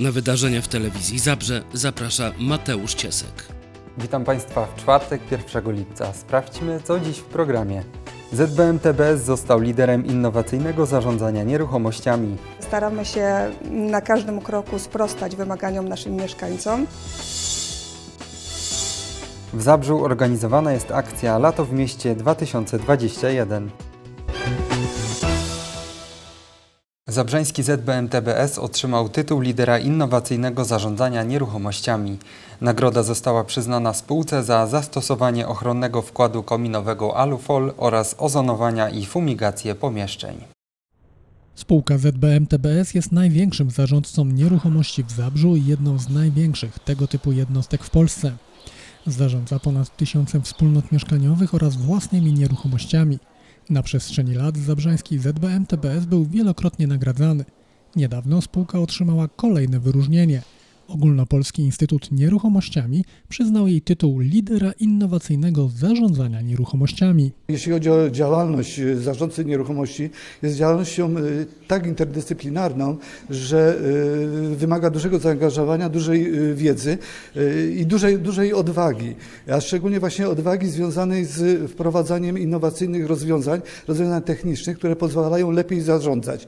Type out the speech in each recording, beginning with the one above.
Na wydarzenia w telewizji Zabrze zaprasza Mateusz Ciesek. Witam Państwa w czwartek 1 lipca. Sprawdźmy, co dziś w programie. ZBM TBS został liderem innowacyjnego zarządzania nieruchomościami. Staramy się na każdym kroku sprostać wymaganiom naszym mieszkańcom. W Zabrzu organizowana jest akcja Lato w mieście 2021. Zabrzeński ZBM TBS otrzymał tytuł lidera innowacyjnego zarządzania nieruchomościami. Nagroda została przyznana spółce za zastosowanie ochronnego wkładu kominowego Alufol oraz ozonowania i fumigację pomieszczeń. Spółka ZBM TBS jest największym zarządcą nieruchomości w Zabrzu i jedną z największych tego typu jednostek w Polsce. Zarządza ponad tysiącem wspólnot mieszkaniowych oraz własnymi nieruchomościami. Na przestrzeni lat zabrzański ZBM TBS był wielokrotnie nagradzany. Niedawno spółka otrzymała kolejne wyróżnienie. Ogólnopolski Instytut Nieruchomościami przyznał jej tytuł lidera innowacyjnego zarządzania nieruchomościami. Jeśli chodzi o działalność y, zarządcy nieruchomości, jest działalnością y, tak interdyscyplinarną, że y, wymaga dużego zaangażowania, dużej wiedzy i dużej, dużej odwagi, a szczególnie właśnie odwagi związanej z wprowadzaniem innowacyjnych rozwiązań, rozwiązań technicznych, które pozwalają lepiej zarządzać.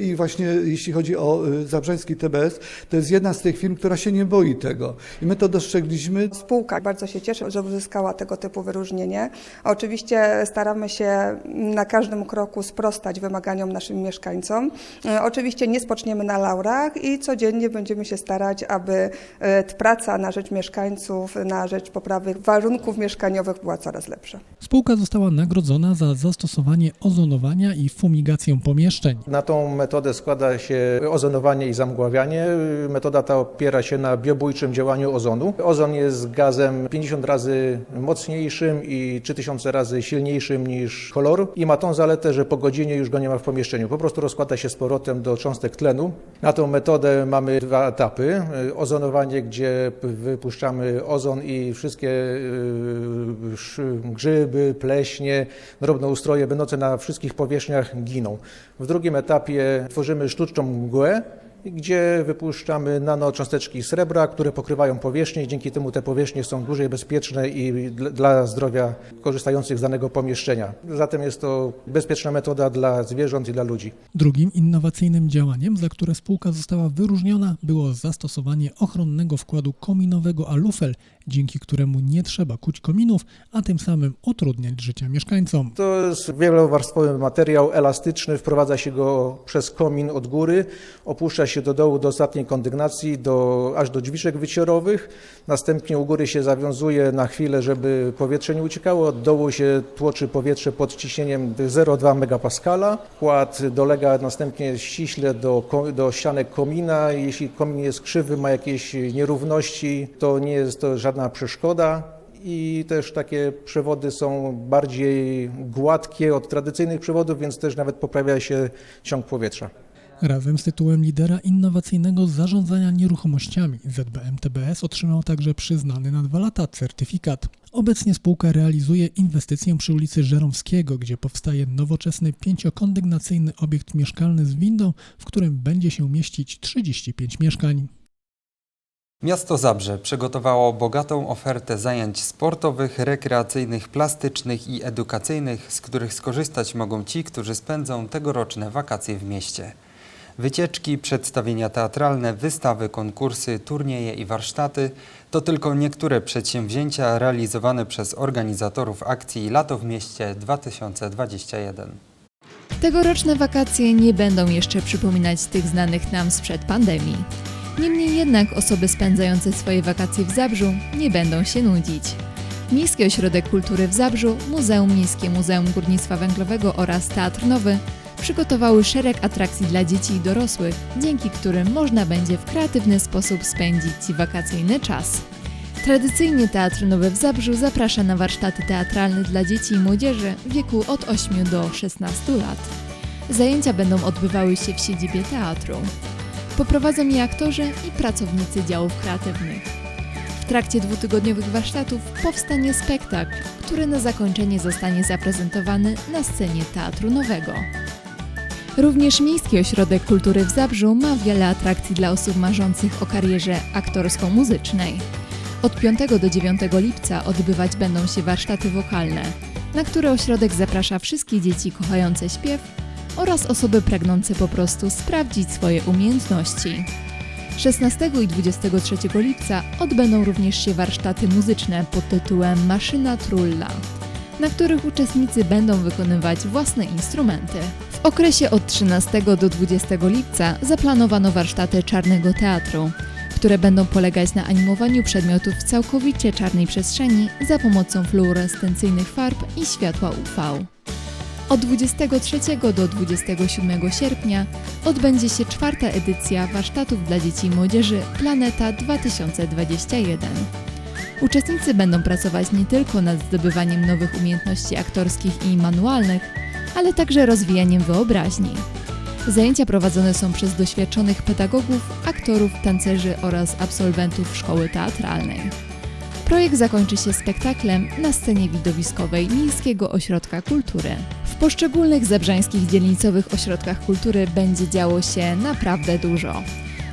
I właśnie jeśli chodzi o Zabrzeński TBS, to jest jedna z tych firm, która się nie boi tego. I my to dostrzegliśmy. Spółka bardzo się cieszy, że uzyskała tego typu wyróżnienie. Oczywiście staramy się na każdym kroku sprostać wymaganiom naszym mieszkańcom. E, Oczywiście nie spoczniemy na laurach i codziennie będziemy się starać, aby e, praca na rzecz mieszkańców, na rzecz poprawy warunków mieszkaniowych była coraz lepsza. Spółka została nagrodzona za zastosowanie ozonowania i fumigację pomieszczeń. Na tą metodę składa się ozonowanie i zamgławianie. Metoda ta opiera się na biobójczym działaniu ozonu. Ozon jest gazem 50 razy mocniejszym i 3000 razy silniejszym niż kolor i ma tą zaletę, że po godzinie już go nie ma w pomieszczeniu. Po prostu rozkłada się z powrotem do cząstek tlenu. Na tą metodę mamy dwa etapy. Ozonowanie, gdzie wypuszczamy ozon i wszystkie y, sz- grzyby, pleśnie, drobnoustroje będące na wszystkich powierzchniach giną. W drugim etapie tworzymy sztuczną mgłę, gdzie wypuszczamy nanocząsteczki srebra, które pokrywają powierzchnię i dzięki temu te powierzchnie są dłużej bezpieczne i dla- zdrowia korzystających z danego pomieszczenia. Zatem jest to bezpieczna metoda dla zwierząt i dla ludzi. Drugim innowacyjnym działaniem, za które spółka została wyróżniona, było zastosowanie ochronnego wkładu kominowego Alufel, dzięki któremu nie trzeba kuć kominów, a tym samym utrudniać życie mieszkańcom. To jest wielowarstwowy materiał elastyczny, wprowadza się go przez komin od góry, opuszcza się do dołu do ostatniej kondygnacji, do, aż do drzwiczek wyciorowych. Następnie u góry się zawiązuje na chwilę, żeby powietrze nie uciekało. Od dołu się tłoczy powietrze pod ciśnieniem 0,2 megapaskala. Kład dolega następnie ściśle do, do ścianek komina. Jeśli komin jest krzywy, ma jakieś nierówności, to nie jest to żadna przeszkoda i też takie przewody są bardziej gładkie od tradycyjnych przewodów, więc też nawet poprawia się ciąg powietrza. Razem z tytułem lidera innowacyjnego zarządzania nieruchomościami ZBM TBS otrzymał także przyznany na dwa lata certyfikat. Obecnie spółka realizuje inwestycję przy ulicy Żeromskiego, gdzie powstaje nowoczesny pięciokondygnacyjny obiekt mieszkalny z windą, w którym będzie się mieścić 35 mieszkań. Miasto Zabrze przygotowało bogatą ofertę zajęć sportowych, rekreacyjnych, plastycznych i edukacyjnych, z których skorzystać mogą ci, którzy spędzą tegoroczne wakacje w mieście. Wycieczki, przedstawienia teatralne, wystawy, konkursy, turnieje i warsztaty to tylko niektóre przedsięwzięcia realizowane przez organizatorów akcji Lato w mieście 2021. Tegoroczne wakacje nie będą jeszcze przypominać tych znanych nam sprzed pandemii. Niemniej jednak osoby spędzające swoje wakacje w Zabrzu nie będą się nudzić. Miejski Ośrodek Kultury w Zabrzu, Muzeum Miejskie Muzeum Górnictwa Węglowego oraz Teatr Nowy przygotowały szereg atrakcji dla dzieci i dorosłych, dzięki którym można będzie w kreatywny sposób spędzić wakacyjny czas. Tradycyjnie Teatr Nowy w Zabrzu zaprasza na warsztaty teatralne dla dzieci i młodzieży w wieku od 8 do 16 lat. Zajęcia będą odbywały się w siedzibie teatru. Poprowadzą je aktorzy i pracownicy działów kreatywnych. W trakcie dwutygodniowych warsztatów powstanie spektakl, który na zakończenie zostanie zaprezentowany na scenie Teatru Nowego. Również Miejski Ośrodek Kultury w Zabrzu ma wiele atrakcji dla osób marzących o karierze aktorsko-muzycznej. Od 5 do 9 lipca odbywać będą się warsztaty wokalne, na które ośrodek zaprasza wszystkie dzieci kochające śpiew oraz osoby pragnące po prostu sprawdzić swoje umiejętności. 16 i 23 lipca odbędą również się warsztaty muzyczne pod tytułem Maszyna Trulla, na których uczestnicy będą wykonywać własne instrumenty. W okresie od 13 do 20 lipca zaplanowano warsztaty Czarnego Teatru, które będą polegać na animowaniu przedmiotów w całkowicie czarnej przestrzeni za pomocą fluorescencyjnych farb i światła UV. Od 23 do 27 sierpnia odbędzie się czwarta edycja warsztatów dla dzieci i młodzieży Planeta 2021. Uczestnicy będą pracować nie tylko nad zdobywaniem nowych umiejętności aktorskich i manualnych, ale także rozwijaniem wyobraźni. Zajęcia prowadzone są przez doświadczonych pedagogów, aktorów, tancerzy oraz absolwentów szkoły teatralnej. Projekt zakończy się spektaklem na scenie widowiskowej Miejskiego Ośrodka Kultury. W poszczególnych zebrzańskich dzielnicowych ośrodkach kultury będzie działo się naprawdę dużo.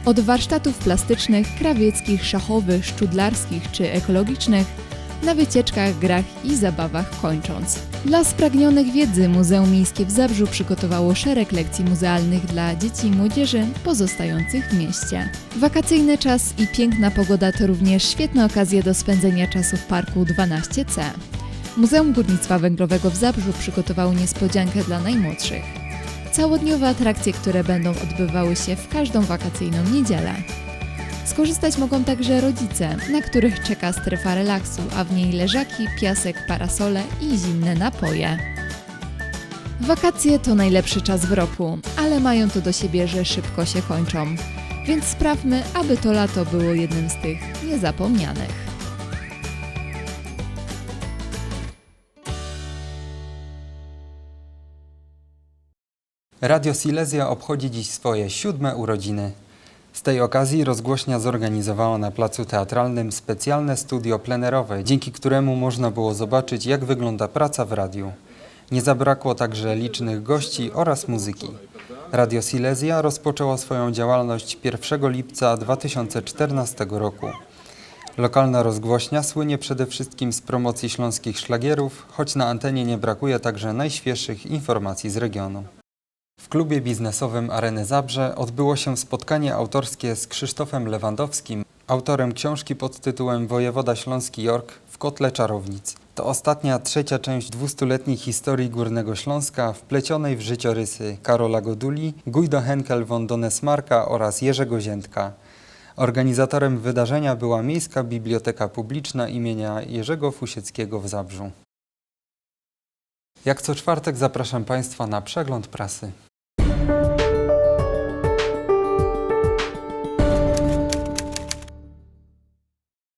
Od warsztatów plastycznych, krawieckich, szachowych, szczudlarskich czy ekologicznych, na wycieczkach, grach i zabawach kończąc. Dla spragnionych wiedzy Muzeum Miejskie w Zabrzu przygotowało szereg lekcji muzealnych dla dzieci i młodzieży pozostających w mieście. Wakacyjny czas i piękna pogoda to również świetne okazje do spędzenia czasu w Parku 12C. Muzeum Górnictwa Węglowego w Zabrzu przygotowało niespodziankę dla najmłodszych. Całodniowe atrakcje, które będą odbywały się w każdą wakacyjną niedzielę. Skorzystać mogą także rodzice, na których czeka strefa relaksu, a w niej leżaki, piasek, parasole i zimne napoje. Wakacje to najlepszy czas w roku, ale mają to do siebie, że szybko się kończą. Więc sprawmy, aby to lato było jednym z tych niezapomnianych. Radio Silesia obchodzi dziś swoje siódme urodziny. Z tej okazji rozgłośnia zorganizowała na placu teatralnym specjalne studio plenerowe, dzięki któremu można było zobaczyć, jak wygląda praca w radiu. Nie zabrakło także licznych gości oraz muzyki. Radio Silesia rozpoczęło swoją działalność 1 lipca 2014 roku. Lokalna rozgłośnia słynie przede wszystkim z promocji śląskich szlagierów, choć na antenie nie brakuje także najświeższych informacji z regionu. W klubie biznesowym Areny Zabrze odbyło się spotkanie autorskie z Krzysztofem Lewandowskim, autorem książki pod tytułem Wojewoda Śląski York w kotle czarownic. To ostatnia, trzecia część dwustuletniej historii Górnego Śląska wplecionej w życiorysy Karola Goduli, Guido Henkel von Donesmarka oraz Jerzego Ziętka. Organizatorem wydarzenia była Miejska Biblioteka Publiczna imienia Jerzego Fusieckiego w Zabrzu. Jak co czwartek zapraszam Państwa na przegląd prasy. you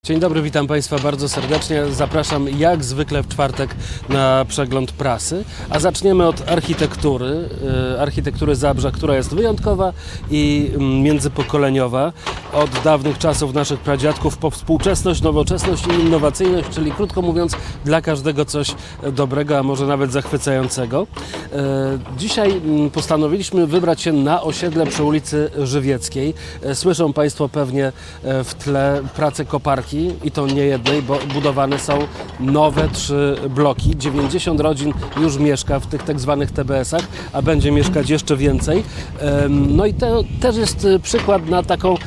Dzień dobry, witam Państwa bardzo serdecznie. Zapraszam jak zwykle w czwartek na przegląd prasy. A zaczniemy od architektury. e, Architektury Zabrza, która jest wyjątkowa i mm, międzypokoleniowa. Od dawnych czasów naszych pradziadków po współczesność, nowoczesność i innowacyjność, czyli krótko mówiąc dla każdego coś dobrego, a może nawet zachwycającego. E, Dzisiaj mm, postanowiliśmy wybrać się na osiedle przy ulicy Żywieckiej. E, Słyszą Państwo pewnie w tle pracę koparki i to nie jednej, bo budowane są nowe trzy bloki. 90 rodzin już mieszka w tych tak zwanych TBS-ach, a będzie mieszkać jeszcze więcej. No i to też jest e, przykład na taką e,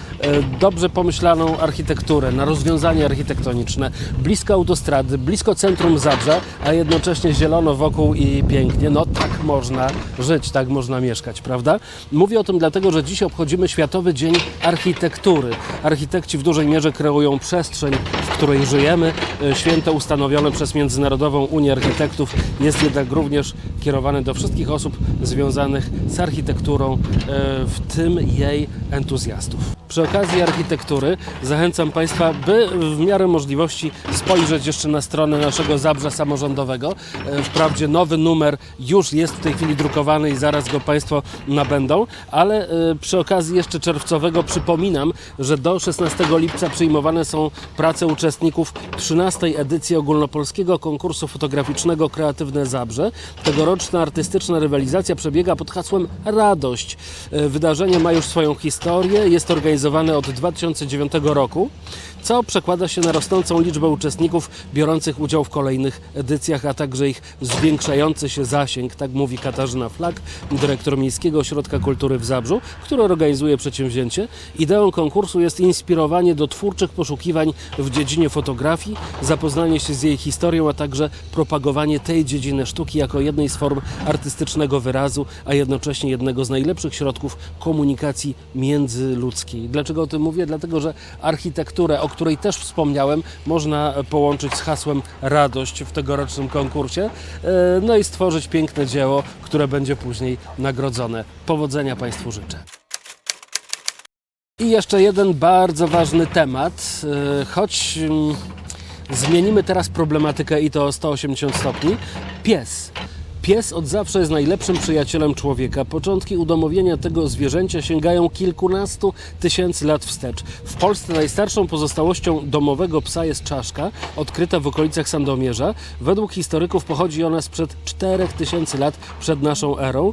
dobrze pomyślaną architekturę, na rozwiązanie architektoniczne. Blisko autostrady, blisko centrum Zabrza, a jednocześnie zielono wokół i pięknie. No tak można żyć, tak można mieszkać, prawda? Mówię o tym dlatego, że dziś obchodzimy Światowy Dzień Architektury. Architekci w dużej mierze kreują przestrzeń, w której żyjemy. E, Święto ustanowione przez Międzynarodową Unię Architektów jest jednak również kierowane do wszystkich osób związanych z architekturą, e, w tym jej entuzjastów. Przy okazji architektury zachęcam Państwa, by w miarę możliwości spojrzeć jeszcze na stronę naszego Zabrza Samorządowego. E, Wprawdzie nowy numer już jest w tej chwili drukowany i zaraz go Państwo nabędą, ale e, przy okazji jeszcze czerwcowego przypominam, że do 16 lipca przyjmowane są prace uczestników 13 edycji ogólnopolskiego konkursu fotograficznego Kreatywne Zabrze. Tegoroczna artystyczna rywalizacja przebiega pod hasłem Radość. E, Wydarzenie ma już swoją historię, jest organizowane od 2009 roku, co przekłada się na rosnącą liczbę uczestników biorących udział w kolejnych edycjach, a także ich zwiększający się zasięg, tak mówi Katarzyna Flak, dyrektor Miejskiego Ośrodka Kultury w Zabrzu, który organizuje przedsięwzięcie. Ideą konkursu jest inspirowanie do twórczych poszukiwań w dziedzinie fotografii, zapoznanie się z jej historią, a także propagowanie tej dziedziny sztuki jako jednej z form artystycznego wyrazu, a jednocześnie jednego z najlepszych środków komunikacji międzyludzkiej. Dlaczego o tym mówię? Dlatego, że architekturę, o której też wspomniałem, można połączyć z hasłem radość w tegorocznym konkursie, e, no i stworzyć piękne dzieło, które będzie później nagrodzone. Powodzenia Państwu życzę. I jeszcze jeden bardzo ważny temat, e, choć mm, zmienimy teraz problematykę i to o 180 stopni. Pies. Pies od zawsze jest najlepszym przyjacielem człowieka. Początki udomowienia tego zwierzęcia sięgają kilkunastu tysięcy lat wstecz. W Polsce najstarszą pozostałością domowego psa jest czaszka, odkryta w okolicach Sandomierza. Według historyków pochodzi ona sprzed 4000 lat przed naszą erą.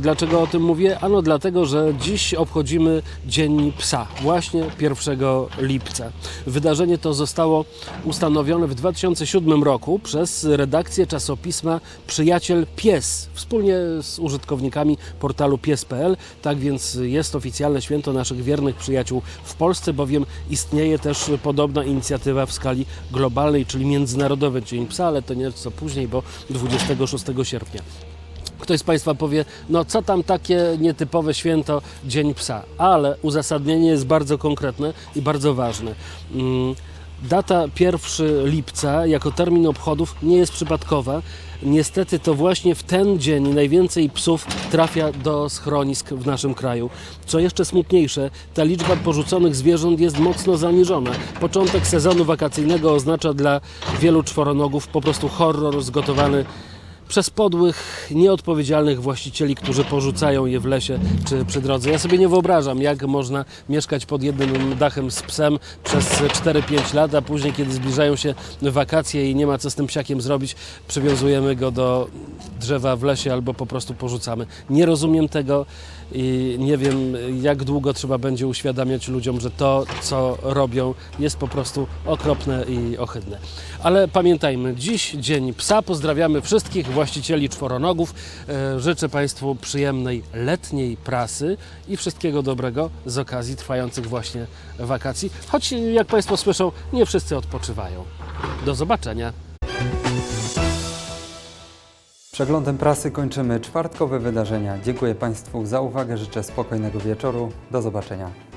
Dlaczego o tym mówię? Ano dlatego, że dziś obchodzimy Dzień Psa, właśnie 1 lipca. Wydarzenie to zostało ustanowione w 2007 roku przez redakcję czasopisma Przyjaciel Pies wspólnie z użytkownikami portalu pies.pl. Tak więc jest oficjalne święto naszych wiernych przyjaciół w Polsce, bowiem istnieje też podobna inicjatywa w skali globalnej, czyli Międzynarodowy Dzień Psa, ale to nieco później, bo 26 sierpnia. Ktoś z Państwa powie, no co tam takie nietypowe święto Dzień Psa, ale uzasadnienie jest bardzo konkretne i bardzo ważne. Mm, Data 1 lipca jako termin obchodów nie jest przypadkowa. Niestety to właśnie w ten dzień najwięcej psów trafia do schronisk w naszym kraju. Co jeszcze smutniejsze, ta liczba porzuconych zwierząt jest mocno zaniżona. Początek sezonu wakacyjnego oznacza dla wielu czworonogów po prostu horror zgotowany przez podłych, nieodpowiedzialnych właścicieli, którzy porzucają je w lesie czy przy drodze. Ja sobie nie wyobrażam, jak można mieszkać pod jednym dachem z psem przez 4-5 lat, a później, kiedy zbliżają się wakacje i nie ma co z tym psiakiem zrobić, przywiązujemy go do drzewa w lesie albo po prostu porzucamy. Nie rozumiem tego i nie wiem, jak długo trzeba będzie uświadamiać ludziom, że to, co robią, jest po prostu okropne i ohydne. Ale pamiętajmy, dziś Dzień Psa. Pozdrawiamy wszystkich właścicieli czworonogów. E, Życzę Państwu przyjemnej letniej prasy i wszystkiego dobrego z okazji trwających właśnie wakacji. Choć, jak Państwo słyszą, nie wszyscy odpoczywają. Do zobaczenia. Przeglądem prasy kończymy czwartkowe wydarzenia. Dziękuję Państwu za uwagę, życzę spokojnego wieczoru. Do zobaczenia.